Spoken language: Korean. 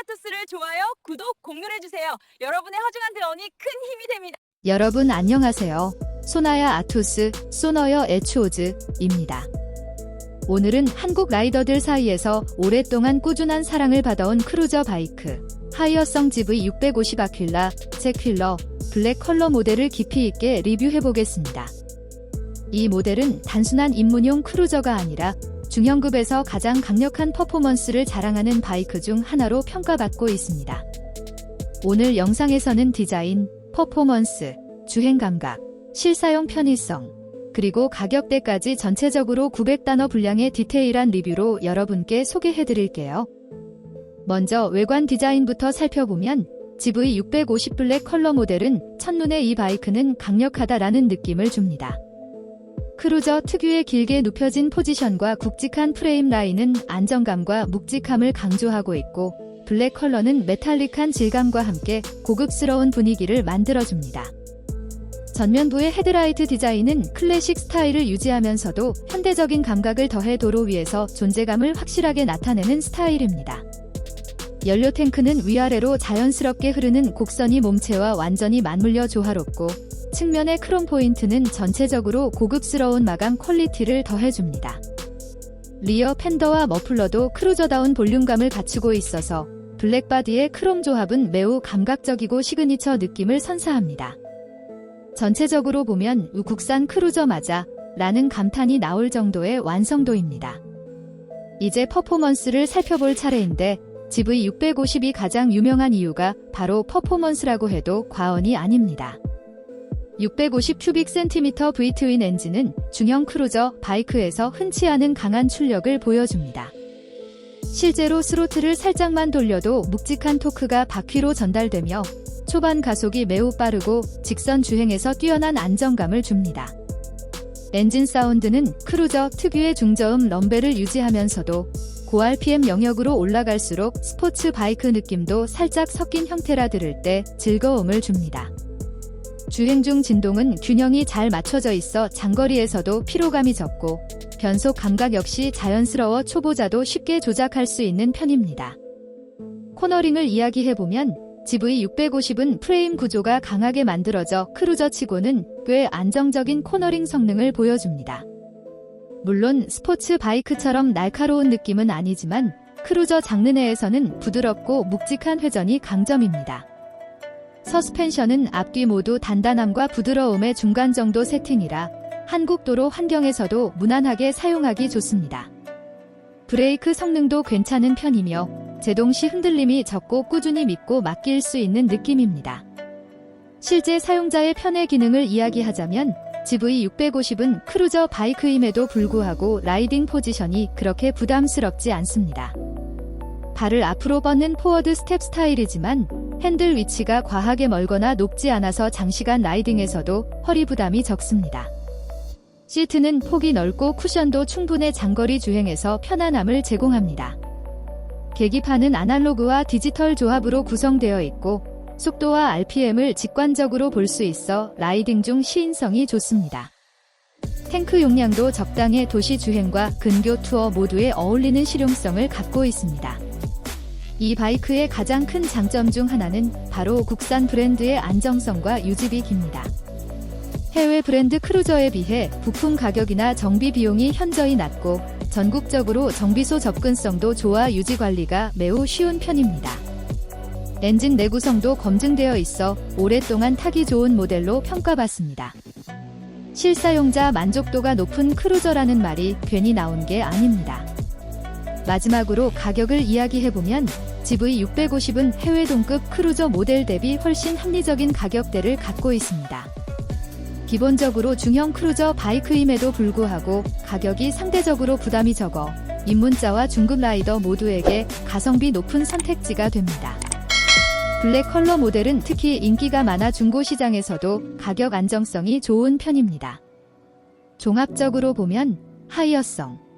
아토스를 좋아요, 구독, 공유해주세요. 여러분의 허중한 대원이 큰 힘이 됩니다. 여러분 안녕하세요. 소나야 아투스, 소너여 에추오즈입니다. 오늘은 한국 라이더들 사이에서 오랫동안 꾸준한 사랑을 받아온 크루저 바이크, 하이어성 GV650 아퀼라, 제퀼러, 블랙 컬러 모델을 깊이 있게 리뷰해보겠습니다. 이 모델은 단순한 입문용 크루저가 아니라 중형급에서 가장 강력한 퍼포먼스를 자랑하는 바이크 중 하나로 평가받고 있습니다. 오늘 영상에서는 디자인, 퍼포먼스, 주행 감각, 실사용 편의성, 그리고 가격대까지 전체적으로 900단어 분량의 디테일한 리뷰로 여러분께 소개해 드릴게요. 먼저 외관 디자인부터 살펴보면 GV650 블랙 컬러 모델은 첫눈에 이 바이크는 강력하다라는 느낌을 줍니다. 크루저 특유의 길게 눕혀진 포지션과 굵직한 프레임 라인은 안정감과 묵직함을 강조하고 있고 블랙 컬러는 메탈릭한 질감과 함께 고급스러운 분위기를 만들어줍니다. 전면부의 헤드라이트 디자인은 클래식 스타일을 유지하면서도 현대적인 감각을 더해 도로 위에서 존재감을 확실하게 나타내는 스타일입니다. 연료 탱크는 위아래로 자연스럽게 흐르는 곡선이 몸체와 완전히 맞물려 조화롭고 측면의 크롬 포인트는 전체적으로 고급스러운 마감 퀄리티를 더해줍니다. 리어 팬더와 머플러도 크루저다운 볼륨감을 갖추고 있어서 블랙바디의 크롬 조합은 매우 감각적이고 시그니처 느낌을 선사합니다. 전체적으로 보면 우 국산 크루저 맞아 라는 감탄이 나올 정도의 완성도입니다. 이제 퍼포먼스를 살펴볼 차례인데 GV650이 가장 유명한 이유가 바로 퍼포먼스라고 해도 과언이 아닙니다. 650 큐빅 센티미터 V-트윈 엔진은 중형 크루저 바이크에서 흔치 않은 강한 출력을 보여줍니다. 실제로 스로틀을 살짝만 돌려도 묵직한 토크가 바퀴로 전달되며 초반 가속이 매우 빠르고 직선 주행에서 뛰어난 안정감을 줍니다. 엔진 사운드는 크루저 특유의 중저음 럼벨을 유지하면서도 고RPM 영역으로 올라갈수록 스포츠 바이크 느낌도 살짝 섞인 형태라 들을 때 즐거움을 줍니다. 주행 중 진동은 균형이 잘 맞춰져 있어 장거리에서도 피로감이 적고 변속 감각 역시 자연스러워 초보자도 쉽게 조작할 수 있는 편입니다. 코너링을 이야기해보면 GV650은 프레임 구조가 강하게 만들어져 크루저치고는 꽤 안정적인 코너링 성능을 보여줍니다. 물론 스포츠 바이크처럼 날카로운 느낌은 아니지만 크루저 장르 내에서는 부드럽고 묵직한 회전이 강점입니다. 서스펜션은 앞뒤 모두 단단함과 부드러움의 중간 정도 세팅이라 한국 도로 환경에서도 무난하게 사용하기 좋습니다. 브레이크 성능도 괜찮은 편이며 제동 시 흔들림이 적고 꾸준히 믿고 맡길 수 있는 느낌입니다. 실제 사용자의 편의 기능을 이야기하자면 GV650은 크루저 바이크임에도 불구하고 라이딩 포지션이 그렇게 부담스럽지 않습니다. 발을 앞으로 뻗는 포워드 스텝 스타일이지만 핸들 위치가 과하게 멀거나 높지 않아서 장시간 라이딩에서도 허리 부담이 적습니다. 시트는 폭이 넓고 쿠션도 충분해 장거리 주행에서 편안함을 제공합니다. 계기판은 아날로그와 디지털 조합으로 구성되어 있고 속도와 RPM을 직관적으로 볼 수 있어 라이딩 중 시인성이 좋습니다. 탱크 용량도 적당해 도시 주행과 근교 투어 모두에 어울리는 실용성을 갖고 있습니다. 이 바이크의 가장 큰 장점 중 하나는 바로 국산 브랜드의 안정성과 유지비 깁니다. 해외 브랜드 크루저에 비해 부품 가격이나 정비 비용이 현저히 낮고 전국적으로 정비소 접근성도 좋아 유지 관리가 매우 쉬운 편입니다. 엔진 내구성도 검증되어 있어 오랫동안 타기 좋은 모델로 평가받습니다. 실사용자 만족도가 높은 크루저라는 말이 괜히 나온 게 아닙니다. 마지막으로 가격을 이야기해보면 GV650은 해외 동급 크루저 모델 대비 훨씬 합리적인 가격대를 갖고 있습니다. 기본적으로 중형 크루저 바이크임에도 불구하고 가격이 상대적으로 부담이 적어 입문자와 중급 라이더 모두에게 가성비 높은 선택지가 됩니다. 블랙 컬러 모델은 특히 인기가 많아 중고 시장에서도 가격 안정성이 좋은 편입니다. 종합적으로 보면 하이어성,